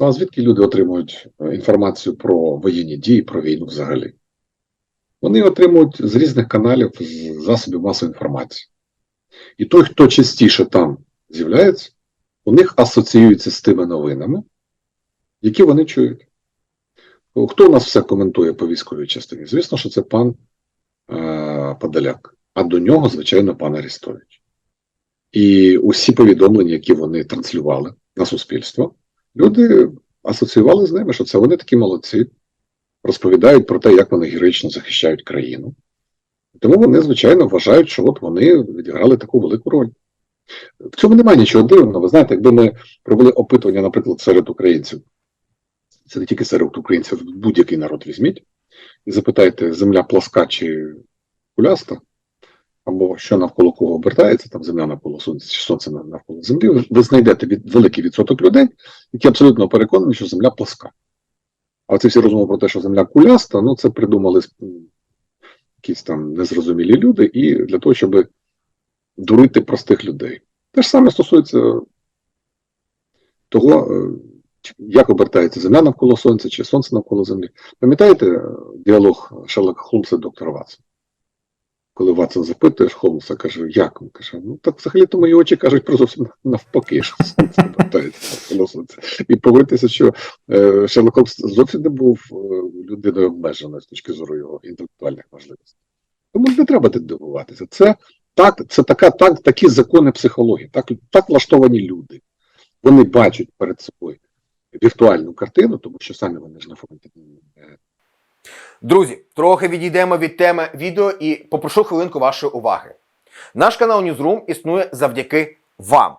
Ну, а звідки люди отримують е, інформацію про воєнні дії, про війну взагалі? Вони отримують з різних каналів, з засобів масової інформації. І той, хто частіше там з'являється, у них асоціюється з тими новинами, які вони чують. Хто у нас все коментує по військовій частині? Звісно, що це пан е, Подоляк, а до нього, звичайно, пан Арестович. І усі повідомлення, які вони транслювали на суспільство, люди асоціювали з ними, що це вони такі молодці, розповідають про те, як вони героїчно захищають країну. Тому вони, звичайно, вважають, що от вони відіграли таку велику роль. В цьому немає нічого дивного. Ви знаєте, якби ми провели опитування, наприклад, серед українців, це не тільки серед українців, будь-який народ візьміть, і запитайте, земля пласка чи куляста, або що навколо кого обертається, там земля навколо сонця, чи сонце навколо землі, ви, знайдете від, великий відсоток людей, які абсолютно переконані, що земля пласка. А ці всі розмови про те, що земля куляста, ну це придумали якісь там незрозумілі люди, і для того, щоб дурити простих людей. Те ж саме стосується того, е, як обертається земля навколо сонця чи сонце навколо землі. Пам'ятаєте е, діалог Шерлока Холмса і доктора Ватсона? Коли Ватсон запитує Холмса, каже, як? Він каже, ну так взагалі-то мої очі кажуть про зовсім навпаки, що сонце. І погодьтеся, що е, Шерлок Холмс зовсім не був е, людиною обмеженою з точки зору його інтелектуальних можливостей. Тому не треба дивуватися. Це так, це така, так, такі закони психології, так, так влаштовані люди. Вони бачать перед собою віртуальну картину, тому що самі вони ж на фронті. Друзі, трохи відійдемо від теми відео і попрошу хвилинку вашої уваги. Наш канал Newsroom існує завдяки вам.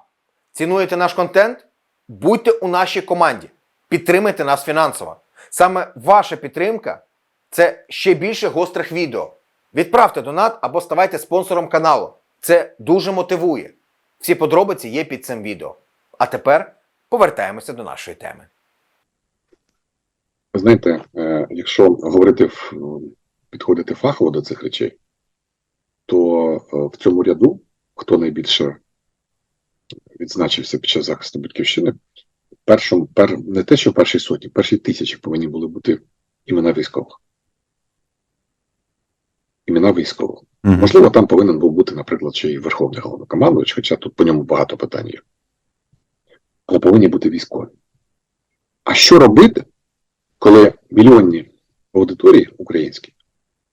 Цінуєте наш контент? Будьте у нашій команді, підтримайте нас фінансово. Саме ваша підтримка це ще більше гострих відео. Відправте донат або ставайте спонсором каналу. Це дуже мотивує. Всі подробиці є під цим відео. А тепер повертаємося до нашої теми. Ви знаєте, е, якщо говорити підходити фахово до цих речей, то е, в цьому ряду, хто найбільше відзначився під час захисту батьківщини, першому, пер, не те, що в першій сотні, в першій тисячі повинні були бути імена військових. Імена військових. Можливо, там повинен був бути, наприклад, ще й Верховний головнокомандувач, хоча тут по ньому багато питань є. Але повинні бути військові. А що робити, коли мільйонні аудиторії українські,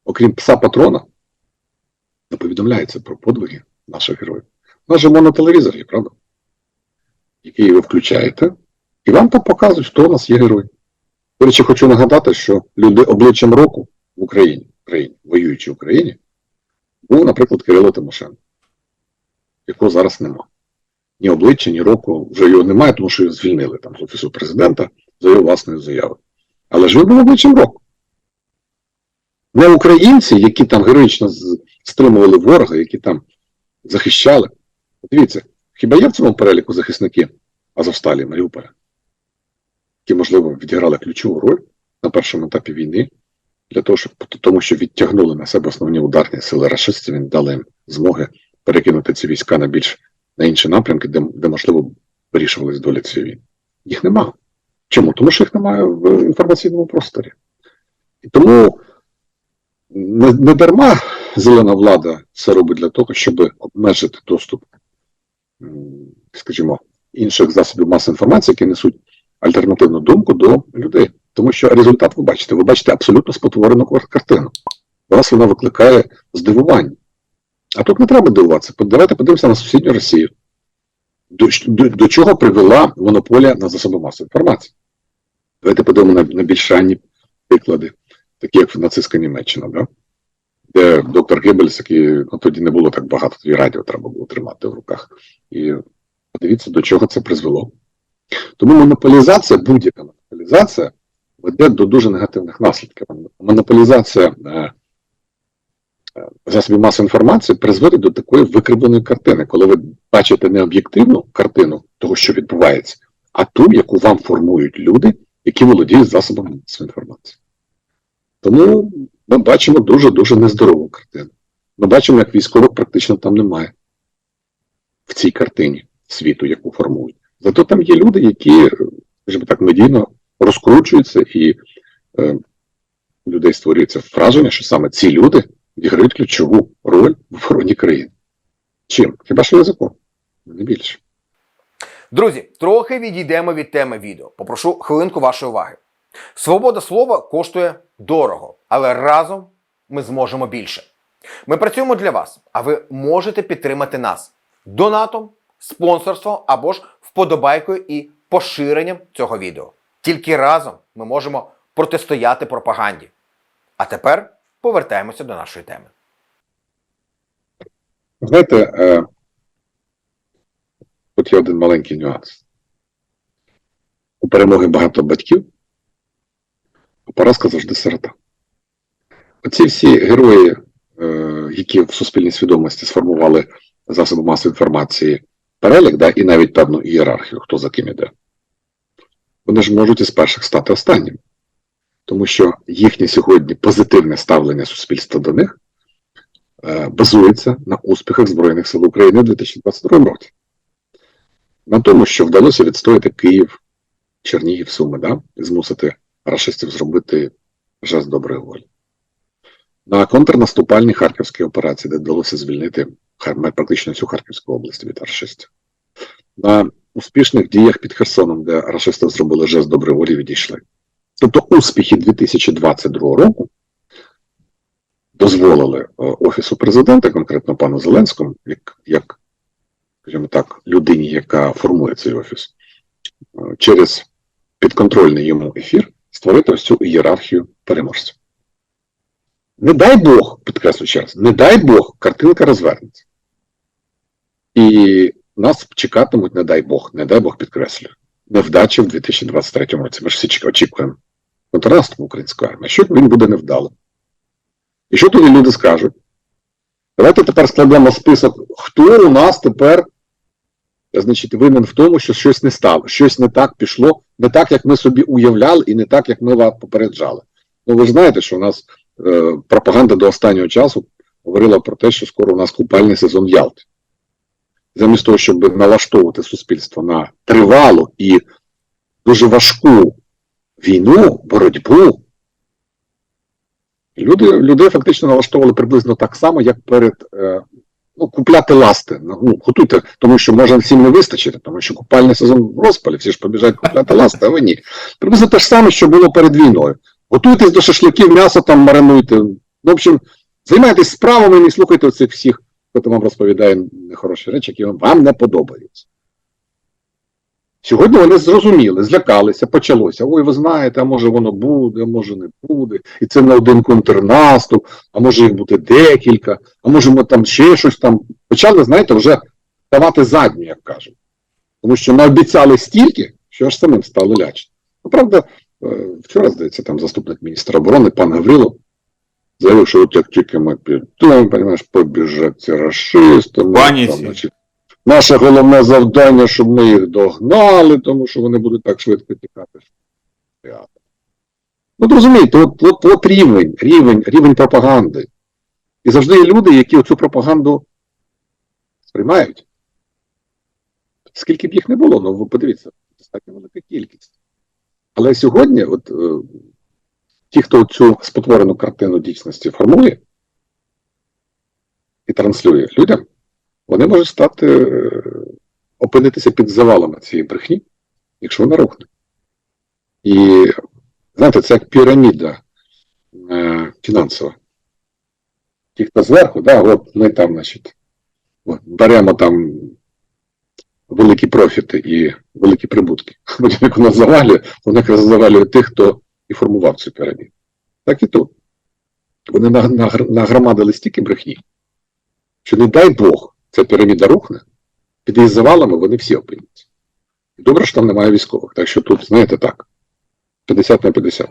окрім пса патрона, не повідомляються про подвиги наших героїв? У нас же монотелевізор є, правда? Який ви включаєте, і вам там показують, хто у нас є герой. До речі, хочу нагадати, що люди обличчям року в Україні, Україні воюючій Україні, був, наприклад, Кирило Тимошенко, якого зараз нема. Ні обличчя, ні року вже його немає, тому що його звільнили там з Офісу президента за його власною заявою. Але ж він був обличчям року. Не українці, які там героїчно стримували ворога, які там захищали. Дивіться, хіба є в цьому переліку захисники Азовсталі Маріуполя, які, можливо, відіграли ключову роль на першому етапі війни, для того, щоб тому що відтягнули на себе основні ударні сили рашистів, він дали їм змоги перекинути ці війська на більш на інші напрямки, де, де можливо вирішувалась доля цієї війни. Їх нема. Чому? Тому що їх немає в інформаційному просторі. І тому не, не дарма зелена влада це робить для того, щоб обмежити доступ, скажімо, інших засобів масової інформації, які несуть альтернативну думку до людей. Тому що результат ви бачите, ви бачите абсолютно спотворену картину. У вас вона викликає здивування. А тут не треба дивуватися. Давайте подивимося на сусідню Росію. До, до, до чого привела монополія на засоби масової інформації? Давайте подивимо на, на більш ранні приклади, такі як нацистська Німеччина, да? де доктор Геббельс, який ну, тоді не було так багато, тоді радіо треба було тримати в руках. І подивіться, до чого це призвело. Тому монополізація, будь-яка монополізація веде до дуже негативних наслідків. Монополізація е, е, засобів масової інформації призводить до такої викривленої картини, коли ви бачите не об'єктивну картину того, що відбувається, а ту, яку вам формують люди, які володіють засобами масової інформації. Тому ми бачимо дуже-дуже нездорову картину. Ми бачимо, як військових практично там немає в цій картині світу, яку формують. Зато там є люди, які, скажімо так, медійно розкручується і е, у людей створюється враження, що саме ці люди відіграють ключову роль в охороні країни. Чим? Хіба що язиком? Не більше. Друзі, трохи відійдемо від теми відео. Попрошу хвилинку вашої уваги. Свобода слова коштує дорого, але разом ми зможемо більше. Ми працюємо для вас, а ви можете підтримати нас донатом, спонсорством або ж вподобайкою і поширенням цього відео. Тільки разом ми можемо протистояти пропаганді. А тепер повертаємося до нашої теми. Знаєте, тут є один маленький нюанс. У перемоги багато батьків, а поразка завжди сирота. Оці всі герої, е, які в суспільній свідомості сформували засоби масової інформації перелік, да, і навіть певну ієрархію, хто за ким іде, вони ж можуть із перших стати останніми. Тому що їхнє сьогодні позитивне ставлення суспільства до них е, базується на успіхах Збройних сил України у 2022 році. На тому, що вдалося відстояти Київ, Чернігів, Суми, да? змусити рашистів зробити жест доброї волі. На контрнаступальній харківській операції, де вдалося звільнити практично всю Харківську область від рашистів. На успішних діях під Херсоном, де рашисти зробили жест доброї волі, відійшли. Тобто успіхи 2022 року дозволили е, Офісу президента, конкретно пану Зеленському, як, як скажімо так, людині, яка формує цей офіс, е, через підконтрольний йому ефір створити ось цю ієрархію переможців. Не дай Бог, підкреслю ще раз, не дай Бог, картинка розвернеться. І нас чекатимуть, не дай Бог, не дай Бог підкреслюю, невдачі в 2023 році. Ми ж всі очікуємо контрнаступу української армії. Що він буде невдалим? І що тоді люди скажуть? Давайте тепер складемо список, хто у нас тепер, значить, винен в тому, що щось не стало, щось не так пішло, не так, як ми собі уявляли, і не так, як ми вас попереджали. Ну, ви ж знаєте, що у нас е, пропаганда до останнього часу говорила про те, що скоро у нас купальний сезон в Ялті. Замість того, щоб налаштовувати суспільство на тривалу і дуже важку війну, боротьбу, люди, людей фактично налаштовували приблизно так само, як перед е, ну, купляти ласти. Ну, готуйте, тому що може всім не вистачити, тому що купальний сезон в розпалі, всі ж побіжать купляти ласти, а ви ні. Приблизно те ж саме, що було перед війною. Готуйтесь до шашликів, м'ясо там маринуйте. Ну, в общем, займайтесь справами і не слухайте оцих всіх, хто вам розповідає нехороші речі, які вам не подобаються. Сьогодні вони зрозуміли, злякалися, почалося. Ой, ви знаєте, а може воно буде, а може не буде. І це не один контрнаступ, а може їх буде декілька, а може ми там ще щось там. Почали, знаєте, вже давати задню, як кажуть. Тому що наобіцяли стільки, що аж самим стало лячно. Ну, правда, е, вчора, здається, там заступник міністра оборони, пан Гаврилов, заявив, що от як тільки ми підемо, побіжать ці расисти, ми там, значить, Наше головне завдання, щоб ми їх догнали, тому що вони будуть так швидко тікати. Ну, розумієте, от, от, от рівень, рівень, рівень пропаганди. І завжди є люди, які цю пропаганду сприймають. Скільки б їх не було, ну подивіться, достатньо велика кількість. Але сьогодні, от е, ті, хто цю спотворену картину дійсності формує і транслює людям, вони можуть стати, е, опинитися під завалами цієї брехні, якщо вона рухне. І знаєте, це як піраміда е, фінансова. Ті, хто зверху, да, от ми там, значить, беремо там великі профіти і великі прибутки. Потім як вона завалює, вона якраз завалює тих, хто і формував цю піраміду. Так і тут. Вони нагромадили стільки брехні, що не дай Бог, ця піраміда рухне, під її завалами вони всі опиняться. Добре, що там немає військових. Так що тут, знаєте, так, 50 на 50.